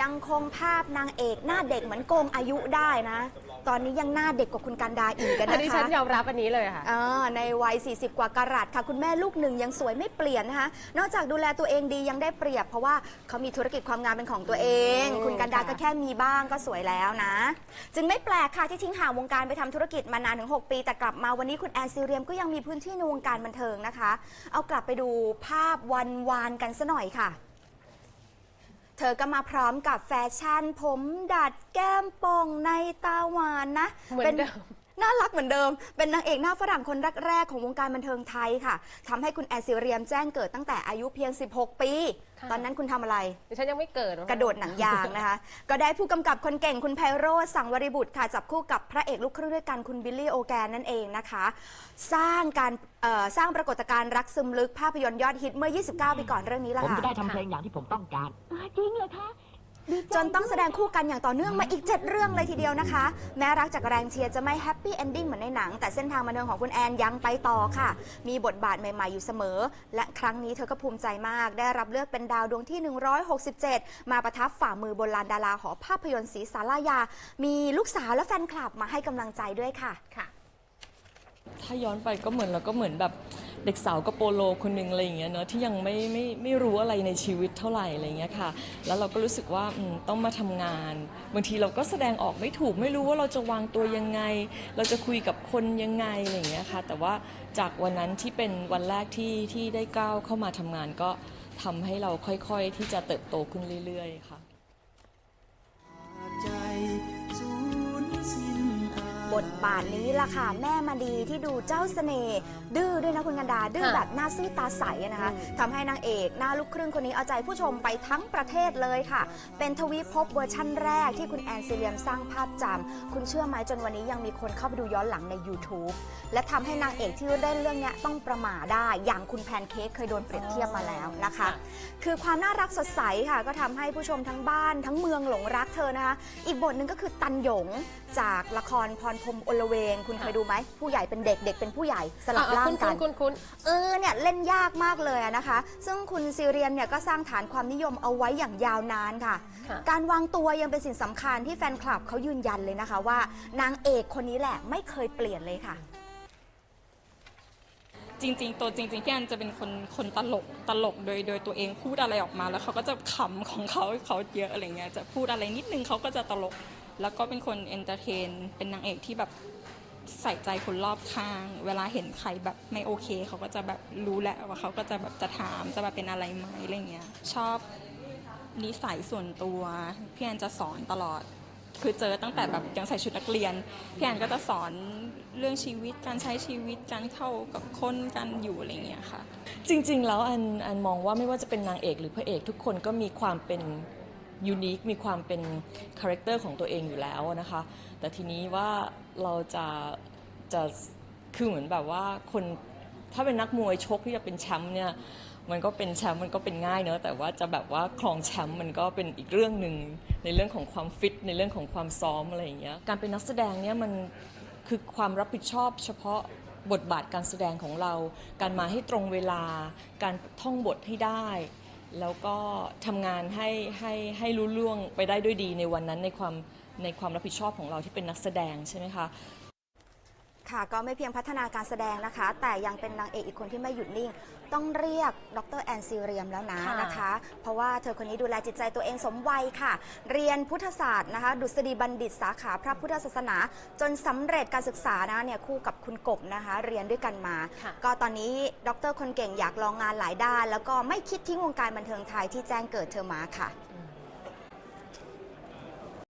ยังคงภาพนางเอกหน้าเด็กเหมือนโกงอายุได้นะ ตอนนี้ยังหน้าเด็กกว่าคุณกันดาอีกอะอันนะนี้คะฉันยอมรับอันนี้เลยค่ะ อ่าในวัย 40 กว่ากะรัตค่ะ คุณแม่ลูกหนึ่งยังสวยไม่เปลี่ยนนะคะ นอกจากดูแลตัวเองดียังได้เปรียบ เพราะว่าเขามีธุรกิจความงามเป็นของตัวเอง อืมคุณกันดาค่ะ ก็แค่มีบ้างก็สวยแล้วนะ จึงไม่แปลกค่ะที่ทิ้งห่างวงการไปทำธุรกิจมานานถึง 6 ปี แต่กลับมาวันนี้คุณแอนซิเรียมก็ยังมีพื้นที่ในวงการบันเทิงนะคะ เอากลับไปดูภาพวันวานกันซะหน่อยค่ะ เธอก็มาพร้อมกับแฟชั่น ผมดัดแก้มป่องในตาหวานนะ เหมือนเดิม น่ารักเหมือนเดิม เป็นนางเอกหน้าฝรั่งคนแรกๆของวงการบันเทิงไทยค่ะทำให้คุณแอนซิเรียมแจ้งเกิดตั้งแต่อายุเพียง 16 ปีค่ะตอนนั้นคุณทำอะไร ดิฉันยังไม่เกิดกระโดดหนังยางนะคะ ก็ได้ผู้กำกับคนเก่งคุณไพโรจน์สังวริบุตรค่ะ จับคู่กับพระเอกลูกครึ่งด้วยกันคุณบิลลี่โอแกนนั่นเองนะคะ สร้างการเอ่อสร้างปรากฏการณ์รักซึมลึกภาพยนตร์ยอดฮิตเมื่อ 29 ปีก่อนเรื่องนี้ละผมค่ะ จะได้ทำเพลงอย่างที่ผมต้องการ จริงเหรอคะดีใจนต้องแสดงคู่กันอย่างต่อเนื่องมาอีก 7 เรื่องเลยทีเดียวนะคะ แม้รักจากแรงเชียร์จะไม่แฮปปี้เอนดิ้งเหมือนในหนัง แต่เส้นทางบันเทิงของคุณแอนยังไปต่อค่ะ มีบทบาทใหม่ๆอยู่เสมอ และครั้งนี้เธอก็ภูมิใจมาก ได้รับเลือกเป็นดาวดวงที่ 167 มาประทับฝ่ามือบนลานดาราหอภาพยนตร์ศรีสารายา มีลูกสาวและแฟนคลับมาให้กำลังใจด้วยค่ะค่ะ ถ้าย้อนไปก็เหมือนเราก็เหมือนแบบ เด็กสาวกระโปโลคนหนึ่งอะไรอย่างเงี้ยเนอะที่ยังไม่ไม่ไม่รู้อะไรในชีวิตเท่าไหร่อะไรอย่างเงี้ยค่ะ แล้วเราก็รู้สึกว่าอืมต้องมาทำงาน บางทีเราก็แสดงออกไม่ถูกไม่รู้ว่าเราจะวางตัวยังไง เราจะคุยกับคนยังไงอะไรอย่างเงี้ยค่ะ แต่ว่าจากวันนั้นที่เป็นวันแรกที่ที่ได้ก้าวเข้ามาทำงานก็ทำให้เราค่อยๆ ที่จะเติบโตขึ้นเรื่อย ๆ ค่ะ บทบาทนี้ล่ะค่ะ แม่มาดีที่ดูเจ้าเสน่ห์ดื้อด้วยนะคุณกันดา ดื้อค่ะแบบหน้าซื่อตาใสอะนะคะอืมทำให้นางเอกหน้าลูกครึ่งคนนี้เอาใจผู้ชมไปทั้งประเทศเลยค่ะ เป็นทวีภพเวอร์ชั่นแรกที่คุณแอนซิเลียมสร้างภาพจำคุณเชื่อไหมจนวันนี้ยังมีคนเข้าไปดูย้อนหลังใน YouTube และทำให้นางเอกที่เล่นเรื่องเนี้ยต้องประหม่าได้ อย่างคุณแพนเค้กเคยโดนเปรียบเทียบมาแล้วนะคะ คือความน่ารักสดใสค่ะ ก็ทำให้ผู้ชมทั้งบ้าน ทั้งเมืองหลงรักเธอนะคะ อีกบทหนึ่งก็คือตันหยงจากละครพรพรหมอลเวง คุณเคยดูไหมผู้ใหญ่เป็นเด็กเด็กเป็นผู้ใหญ่สลับอะร่างคุณกัคุนณคุณคุณเออเนี่ยเล่นยากมากเลยอะนะคะ ซึ่งคุณซีเรียนเนี่ยก็สร้างฐานความนิยมเอาไว้อย่างยาวนานค่ะค่ะการวางตัวยังเป็นสิ่งสำคัญที่แฟนคลับเขายืนยันเลยนะคะว่านางเอกคนนี้แหละไม่เคยเปลี่ยนเลยค่ะจริงๆ ตัวจริงๆพี่แอนจะเป็นคนคนตลกตลกโดยโดยตัวเองพูดอะไรออกมาแล้วเขาก็จะขำของเขาเขาเยอะอะไรเงี้ยจะพูดอะไรนิดนึงเขาก็จะตลก แล้วก็เป็นคนเอนเตอร์เทน เป็นนางเอกที่แบบใส่ใจคนรอบข้าง เวลาเห็นใครแบบไม่โอเค เขาก็จะแบบรู้แหละว่าเขาก็จะแบบจะถามจะแบบเป็นอะไรไหมอะไรเงี้ย ชอบนิสัยส่วนตัวพี่แอนจะสอนตลอด คือเจอตั้งแต่แบบยังใส่ชุดนักเรียนพี่แอนก็จะสอนเรื่องชีวิตการใช้ชีวิตการเข้ากับคนการอยู่อะไรเงี้ยค่ะ จริง ๆ แล้วอันอันมองว่าไม่ว่าจะเป็นนางเอกหรือพระเอกทุกคนก็มีความเป็น ยูนิค มีความเป็นคาแรคเตอร์ของตัวเองอยู่แล้วนะคะ แต่ทีนี้ว่าเราจะจะคือเหมือนแบบว่าคนถ้าเป็นนักมวยชกที่จะเป็นแชมป์เนี่ยมันก็เป็นแชมป์มันก็เป็นง่ายเนอะแต่ว่าจะแบบว่าครองแชมป์มันก็เป็นอีกเรื่องหนึ่งในเรื่องของความฟิตในเรื่องของความซ้อมอะไรอย่างเงี้ยการเป็นนักแสดงเนี่ยมันคือความรับผิดชอบ เฉพาะบทบาทการแสดงของเรา การมาให้ตรงเวลา การท่องบทให้ได้ แล้วก็ทำงานให้ให้ให้รู้ล่วงไปได้ด้วยดีในวันนั้นในความในความรับผิดชอบของเราที่เป็นนักแสดงใช่ไหมคะ ค่ะก็ไม่เพียงพัฒนาการแสดงนะคะ แต่ยังเป็นนางเอกอีกคนที่ไม่หยุดนิ่ง ต้องเรียกดรแอนซีเรียมแล้วนะค่ะนะคะ เพราะว่าเธอคนนี้ดูแลจิตใจตัวเองสมวัยค่ะ เรียนพุทธศาสตร์นะคะ ดุษฎีบัณฑิตสาขาพระพุทธศาสนา จนสำเร็จการศึกษานะเนี่ยคู่กับคุณกบนะคะ เรียนด้วยกันมา ค่ะ ก็ตอนนี้ดรคนเก่งอยากลองงานหลายด้าน แล้วก็ไม่คิดทิ้งวงการบันเทิงไทยที่แจ้งเกิดเธอมาค่ะ